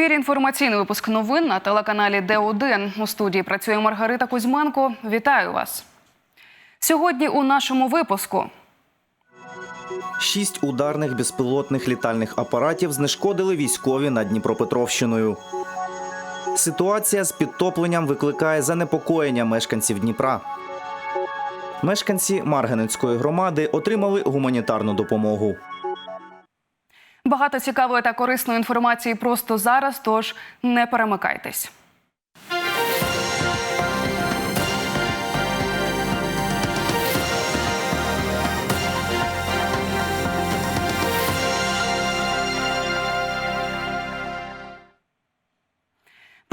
ефірі інформаційний випуск новин на телеканалі Д1. У студії працює Маргарита Кузьменко. Вітаю вас. Сьогодні у нашому випуску Шість ударних безпілотних літальних апаратів знешкодили військові над Дніпропетровщиною. Ситуація з підтопленням викликає занепокоєння мешканців Дніпра. Мешканці Марганецької громади отримали гуманітарну допомогу. Багато цікавої та корисної інформації просто зараз. Тож не перемикайтесь.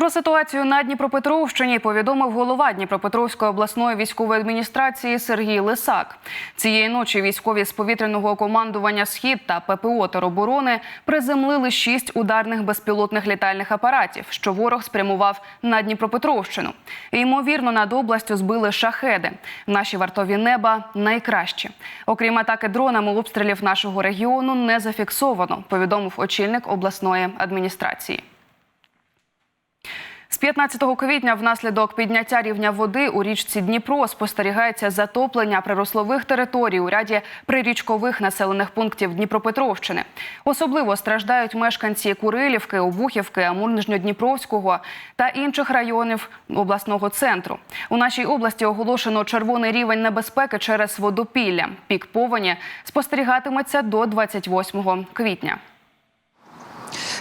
Про ситуацію на Дніпропетровщині повідомив голова Дніпропетровської обласної військової адміністрації Сергій Лисак. Цієї ночі військові з повітряного командування Схід та ППО тероборони приземлили шість ударних безпілотних літальних апаратів, що ворог спрямував на Дніпропетровщину. І, Ймовірно, над областю збили шахеди. Наші вартові неба найкращі. Окрім атаки дронами, обстрілів нашого регіону не зафіксовано. Повідомив очільник обласної адміністрації. З 15 квітня внаслідок підняття рівня води у річці Дніпро спостерігається затоплення прирослових територій у ряді прирічкових населених пунктів Дніпропетровщини. Особливо страждають мешканці Курилівки, Обухівки, Амур-Нижньодніпровського та інших районів обласного центру. У нашій області оголошено червоний рівень небезпеки через водопілля. Пік повені спостерігатиметься до 28 квітня.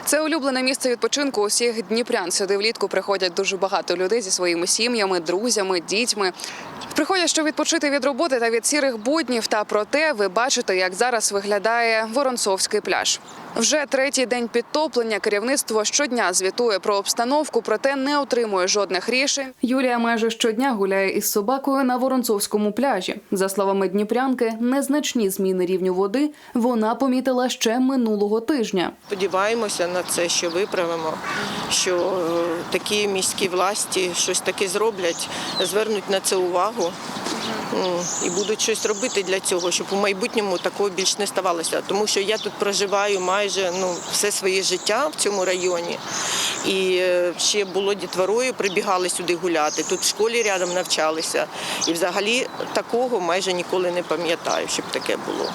Це улюблене місце відпочинку усіх дніпрян. Сюди влітку приходять дуже багато людей зі своїми сім'ями, друзями, дітьми. Приходять, щоб відпочити від роботи та від сірих буднів. Та проте ви бачите, як зараз виглядає Воронцовський пляж. Вже третій день підтоплення. Керівництво щодня звітує про обстановку, проте не отримує жодних рішень. Юлія майже щодня гуляє із собакою на Воронцовському пляжі. За словами Дніпрянки, незначні зміни рівню води вона помітила ще минулого тижня. Сподіваємося на це, що виправимо, що е, такі міські власті щось таке зроблять, звернуть на це увагу і будуть щось робити для цього, щоб у майбутньому такого більш не ставалося. Тому що я тут проживаю майже ну, все своє життя в цьому районі. І е, ще було дітворою, прибігали сюди гуляти. Тут в школі рядом навчалися. І взагалі такого майже ніколи не пам'ятаю, щоб таке було.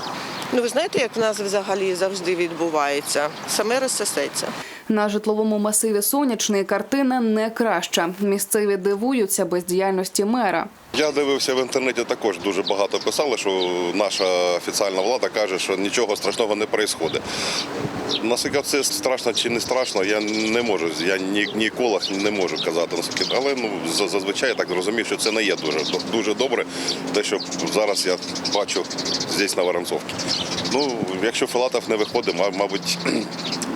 Ну, ви знаєте, як в нас взагалі завжди відбувається? Саме розсосеться. На житловому масиві сонячний картина не краща. Місцеві дивуються бездіяльності мера. Я дивився в інтернеті також дуже багато писали, що наша офіційна влада каже, що нічого страшного не відбувається. Наскільки це страшно чи не страшно, я не можу. Я ні, ні еколог не можу казати наскільки. Але ну за- зазвичай я так розумію, що це не є дуже дуже добре. Те, що зараз я бачу здесь на Воронцовці. Ну, якщо Филатов не виходить, ма- мабуть,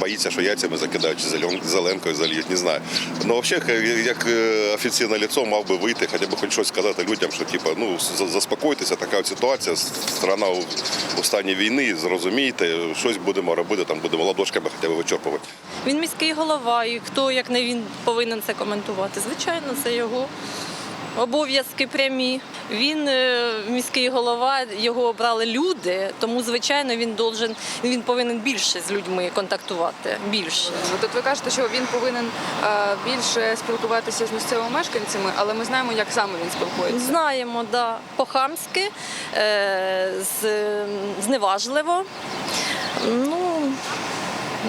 боїться, що яйцями закидають чи зеленкою зальють, не знаю. Ну, взагалі, як е, офіційне лицо мав би вийти, хоча б хоч щось сказати людям, що типу, ну за- заспокойтеся, така ситуація, страна у стані війни, зрозумійте, щось будемо робити, там будемо ладошками хоча б вичерпувати. Він міський голова, і хто як не він повинен це коментувати? Звичайно, це його обов'язки прямі. Він е, міський голова, його обрали люди, тому звичайно він должен, він повинен більше з людьми контактувати. Більше. Тут ви кажете, що він повинен е, більше спілкуватися з місцевими мешканцями, але ми знаємо, як саме він спілкується. Знаємо, да, по-хамськи, е, зневажливо. Ну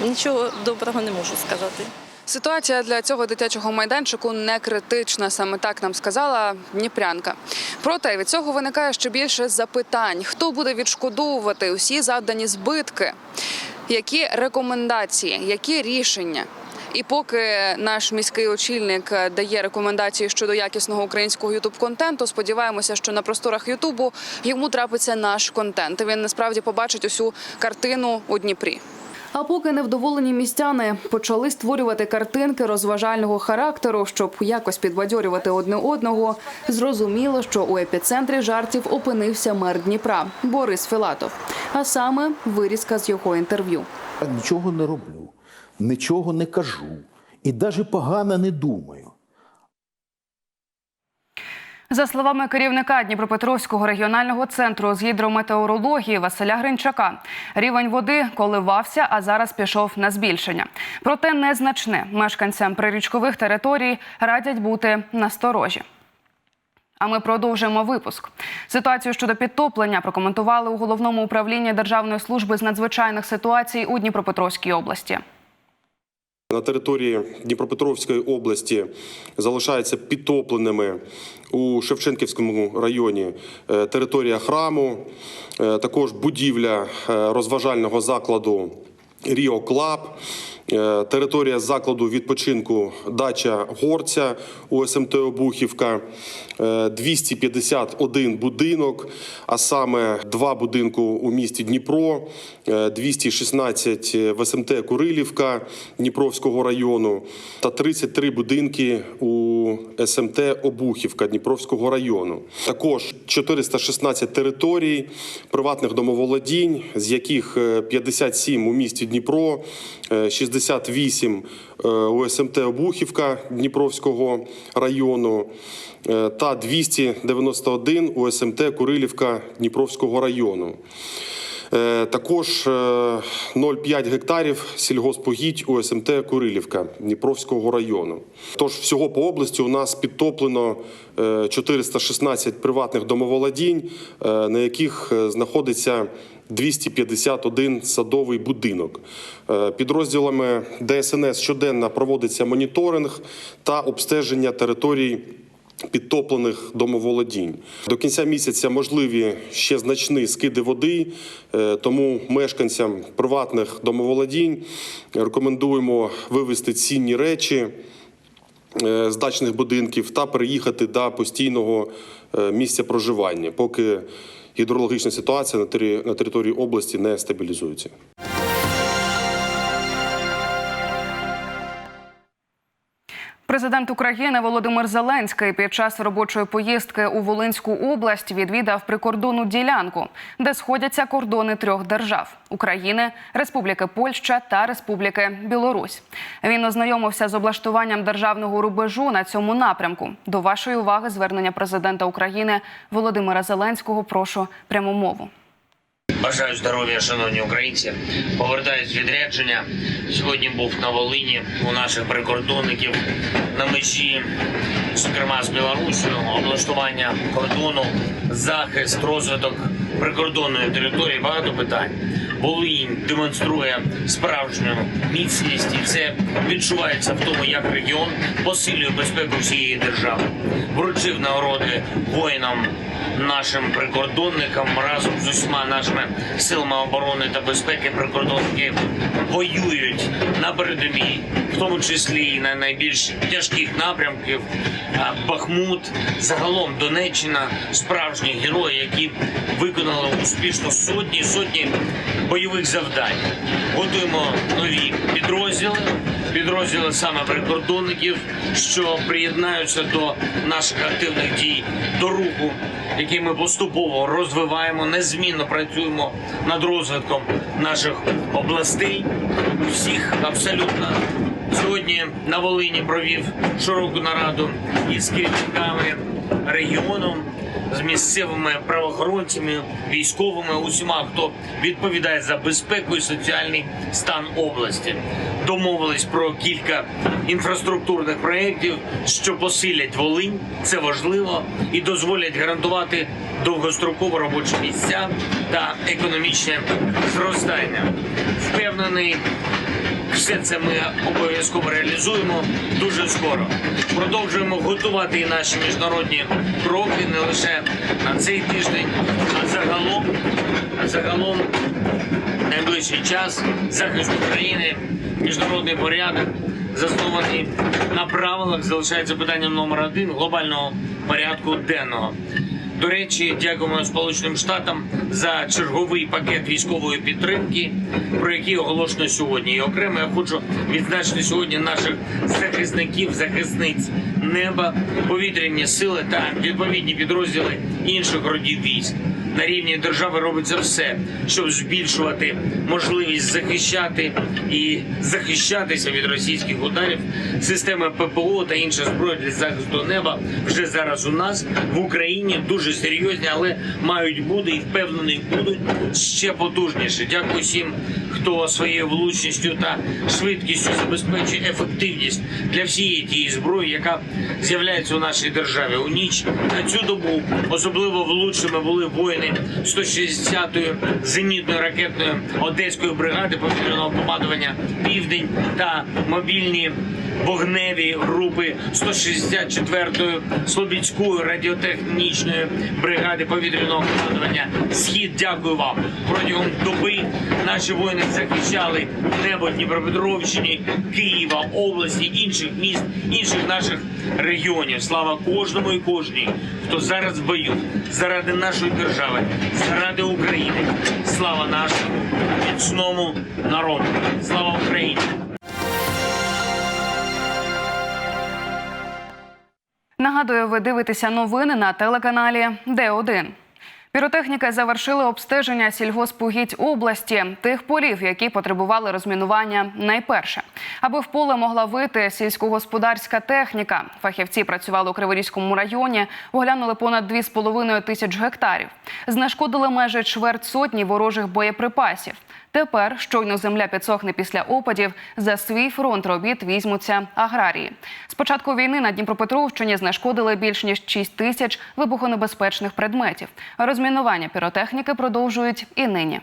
нічого доброго не можу сказати. Ситуація для цього дитячого майданчику не критична, саме так нам сказала Дніпрянка. Проте від цього виникає ще більше запитань: хто буде відшкодовувати усі завдані збитки, які рекомендації, які рішення. І поки наш міський очільник дає рекомендації щодо якісного українського ютуб контенту, сподіваємося, що на просторах Ютубу йому трапиться наш контент. Він насправді побачить усю картину у Дніпрі. А поки невдоволені містяни почали створювати картинки розважального характеру, щоб якось підбадьорювати одне одного, зрозуміло, що у епіцентрі жартів опинився мер Дніпра Борис Філатов, а саме вирізка з його інтерв'ю. Нічого не роблю, нічого не кажу і навіть погано не думаю. За словами керівника Дніпропетровського регіонального центру з гідрометеорології Василя Гринчака, рівень води коливався, а зараз пішов на збільшення. Проте незначне. Мешканцям прирічкових територій радять бути насторожі. А ми продовжуємо випуск. Ситуацію щодо підтоплення прокоментували у головному управлінні Державної служби з надзвичайних ситуацій у Дніпропетровській області. На території Дніпропетровської області залишаються підтопленими у Шевченківському районі е, територія храму, е, також будівля е, розважального закладу Ріо Клаб, територія закладу відпочинку Дача Горця у СМТ Обухівка, е, 251 будинок, а саме два будинку у місті Дніпро, е, 216 в СМТ Курилівка Дніпровського району. Та 33 будинки у СМТ Обухівка Дніпровського району. Також 416 територій приватних домоволодінь, з яких е, 57 у місті Дніпро, е, 68 е, Обухівка Дніпровського району е, та 291 УСМТ Курилівка Дніпровського району. Е, Також е, 0,5 гектарів сільгоспогідь у СМТ Курилівка Дніпровського району. Тож всього по області у нас підтоплено е, 416 приватних домоволодінь, е, на яких е, знаходиться 251 садовий будинок. Е, Підрозділами ДСНС щоденно проводиться моніторинг та обстеження територій підтоплених домоволодінь. До кінця місяця можливі ще значні скиди води, е, тому мешканцям приватних домоволодінь рекомендуємо вивезти цінні речі е, з дачних будинків та переїхати до постійного е, місця проживання, поки гідрологічна ситуація на території області не стабілізується. Президент України Володимир Зеленський під час робочої поїздки у Волинську область відвідав прикордонну ділянку, де сходяться кордони трьох держав України, Республіки Польща та Республіки Білорусь. Він ознайомився з облаштуванням державного рубежу на цьому напрямку. До вашої уваги звернення президента України Володимира Зеленського. Прошу пряму мову. Бажаю здоров'я, шановні українці. Повертаюсь з відрядження. Сьогодні був на Волині у наших прикордонників на межі, зокрема з Білоруссю, облаштування кордону, захист, розвиток прикордонної території. Багато питань. Волинь демонструє справжню міцність, і це відчувається в тому, як регіон посилює безпеку всієї держави. Вручив нагороди воїнам нашим прикордонникам разом з усіма нашими силами оборони та безпеки прикордонники воюють на передовій, в тому числі і на найбільш тяжких напрямків. Бахмут, загалом Донеччина, справжні герої, які виконали успішно сотні сотні бойових завдань. Готуємо нові підрозділи, підрозділи саме прикордонників, що приєднаються до наших активних дій до руху, який ми поступово розвиваємо, незмінно працюємо над розвитком наших областей, всіх абсолютно. Сьогодні на Волині провів широку нараду із керівниками регіону, з місцевими правоохоронцями, військовими, усіма, хто відповідає за безпеку і соціальний стан області. Домовились про кілька інфраструктурних проєктів, що посилять Волинь. Це важливо і дозволять гарантувати довгострокові робочі місця та економічне зростання. Впевнений, все це ми обов'язково реалізуємо дуже скоро. Продовжуємо готувати і наші міжнародні кроки не лише на цей тиждень, а загалом, а загалом найближчий час захист України, міжнародний порядок, заснований на правилах, залишається питанням номер один глобального порядку денного. До речі, дякуємо Сполученим Штатам за черговий пакет військової підтримки, про який оголошено сьогодні. І окремо я хочу відзначити сьогодні наших захисників, захисниць неба, повітряні сили та відповідні підрозділи інших родів військ. На рівні держави робиться все, щоб збільшувати можливість захищати і захищатися від російських ударів. Системи ППО та інша зброя для захисту неба вже зараз у нас в Україні дуже серйозні, але мають бути і впевнений будуть ще потужніше. Дякую всім, хто своєю влучністю та швидкістю забезпечує ефективність для всієї тієї зброї, яка з'являється у нашій державі. У ніч на цю добу особливо влучними були воїни 160-ї зенітної ракетної одеської бригади повітряного командування Південь та мобільні вогневі групи 164-ї Слобідської радіотехнічної бригади повітряного командування Схід. Дякую вам протягом доби. Наші воїни захищали небо Дніпропетровщини, Києва, області, інших міст, інших наших регіонів. Слава кожному і кожній, хто зараз в бою заради нашої держави, заради України. Слава нашому міцному народу. Слава Україні! Нагадую, ви дивитеся новини на телеканалі Д1. Піротехніки завершили обстеження сільгоспугідь області тих полів, які потребували розмінування найперше. Аби в поле могла вийти сільськогосподарська техніка. Фахівці працювали у Криворізькому районі, оглянули понад 2,5 тисяч гектарів. Знешкодили майже чверть сотні ворожих боєприпасів. Тепер, щойно земля підсохне після опадів, за свій фронт робіт візьмуться аграрії. З початку війни на Дніпропетровщині знешкодили більш ніж 6 тисяч вибухонебезпечних предметів. Розмінування піротехніки продовжують і нині.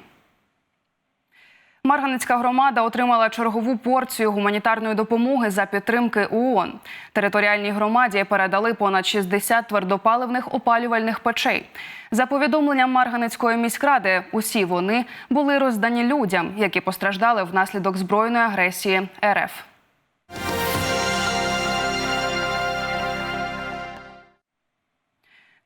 Марганецька громада отримала чергову порцію гуманітарної допомоги за підтримки ООН. Територіальній громаді передали понад 60 твердопаливних опалювальних печей. За повідомленням Марганецької міськради, усі вони були роздані людям, які постраждали внаслідок збройної агресії РФ.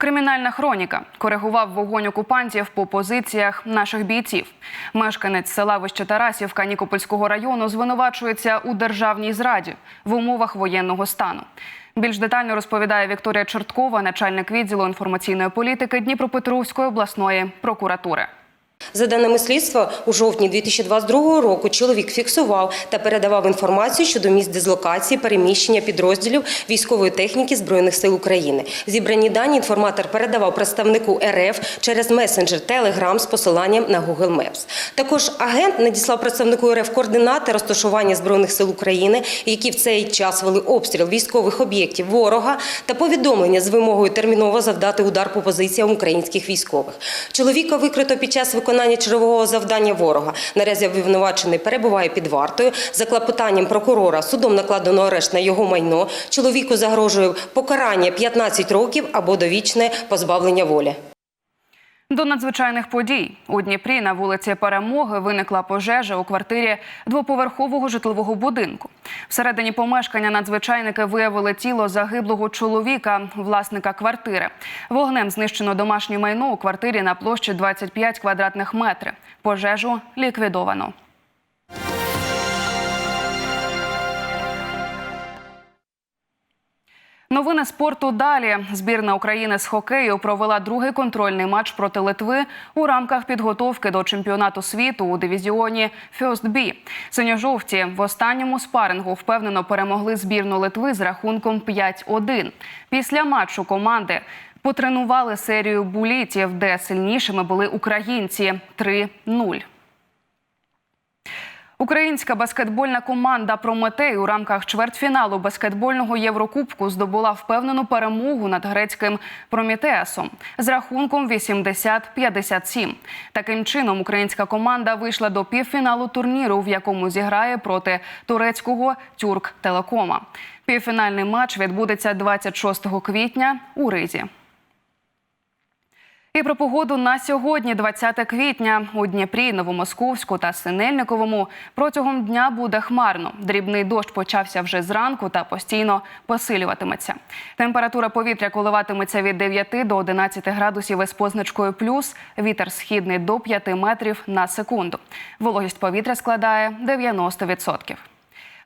Кримінальна хроніка коригував вогонь окупантів по позиціях наших бійців. Мешканець села Вище Тарасівка Нікопольського району звинувачується у державній зраді в умовах воєнного стану. Більш детально розповідає Вікторія Черткова, начальник відділу інформаційної політики Дніпропетровської обласної прокуратури. За даними слідства, у жовтні 2022 року чоловік фіксував та передавав інформацію щодо місць дислокації переміщення підрозділів військової техніки Збройних сил України. Зібрані дані інформатор передавав представнику РФ через месенджер Telegram з посиланням на Google Maps. Також агент надіслав представнику РФ координати розташування Збройних сил України, які в цей час вели обстріл військових об'єктів ворога та повідомлення з вимогою терміново завдати удар по позиціям українських військових. Чоловіка викрито під час виконання чергового завдання ворога. Наразі обвинувачений перебуває під вартою. За клопотанням прокурора судом накладено арешт на його майно. Чоловіку загрожує покарання 15 років або довічне позбавлення волі. До надзвичайних подій у Дніпрі на вулиці Перемоги виникла пожежа у квартирі двоповерхового житлового будинку. Всередині помешкання надзвичайники виявили тіло загиблого чоловіка, власника квартири. Вогнем знищено домашнє майно у квартирі на площі 25 квадратних метрів. Пожежу ліквідовано. Новини спорту далі. Збірна України з хокею провела другий контрольний матч проти Литви у рамках підготовки до чемпіонату світу у дивізіоні First B. Синьо-жовті в останньому спарингу впевнено перемогли збірну Литви з рахунком 5-1. Після матчу команди потренували серію булітів, де сильнішими були українці 3-0. Українська баскетбольна команда Прометей у рамках чвертьфіналу баскетбольного Єврокубку здобула впевнену перемогу над грецьким Промітеасом з рахунком 80-57. Таким чином, українська команда вийшла до півфіналу турніру, в якому зіграє проти турецького Тюрк Телекома. Півфінальний матч відбудеться 26 квітня у Ризі. І про погоду на сьогодні, 20 квітня, у Дніпрі, Новомосковську та Синельниковому протягом дня буде хмарно. Дрібний дощ почався вже зранку та постійно посилюватиметься. Температура повітря коливатиметься від 9 до 11 градусів із позначкою плюс. Вітер східний до 5 метрів на секунду. Вологість повітря складає 90%.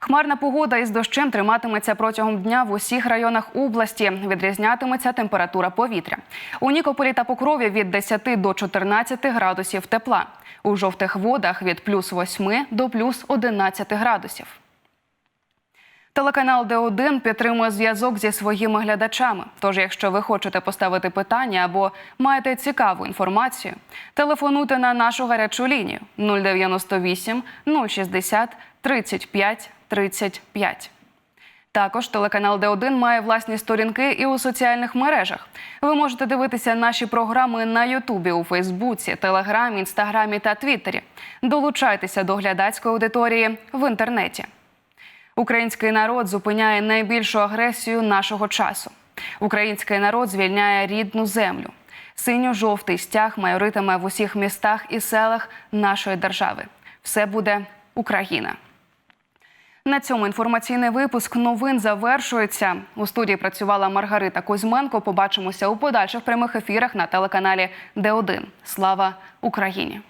Хмарна погода із дощем триматиметься протягом дня в усіх районах області. Відрізнятиметься температура повітря. У Нікополі та Покрові від 10 до 14 градусів тепла. У жовтих водах від плюс 8 до плюс 11 градусів. Телеканал Д1 підтримує зв'язок зі своїми глядачами. Тож, якщо ви хочете поставити питання або маєте цікаву інформацію, телефонуйте на нашу гарячу лінію 098 060 35 35. Також телеканал Д1 має власні сторінки і у соціальних мережах. Ви можете дивитися наші програми на Ютубі, у Фейсбуці, Телеграмі, Інстаграмі та Твіттері. Долучайтеся до глядацької аудиторії в інтернеті. Український народ зупиняє найбільшу агресію нашого часу. Український народ звільняє рідну землю. Синьо-жовтий стяг майоритиме в усіх містах і селах нашої держави. Все буде Україна. На цьому інформаційний випуск новин завершується. У студії працювала Маргарита Кузьменко. Побачимося у подальших прямих ефірах на телеканалі Д1. Слава Україні!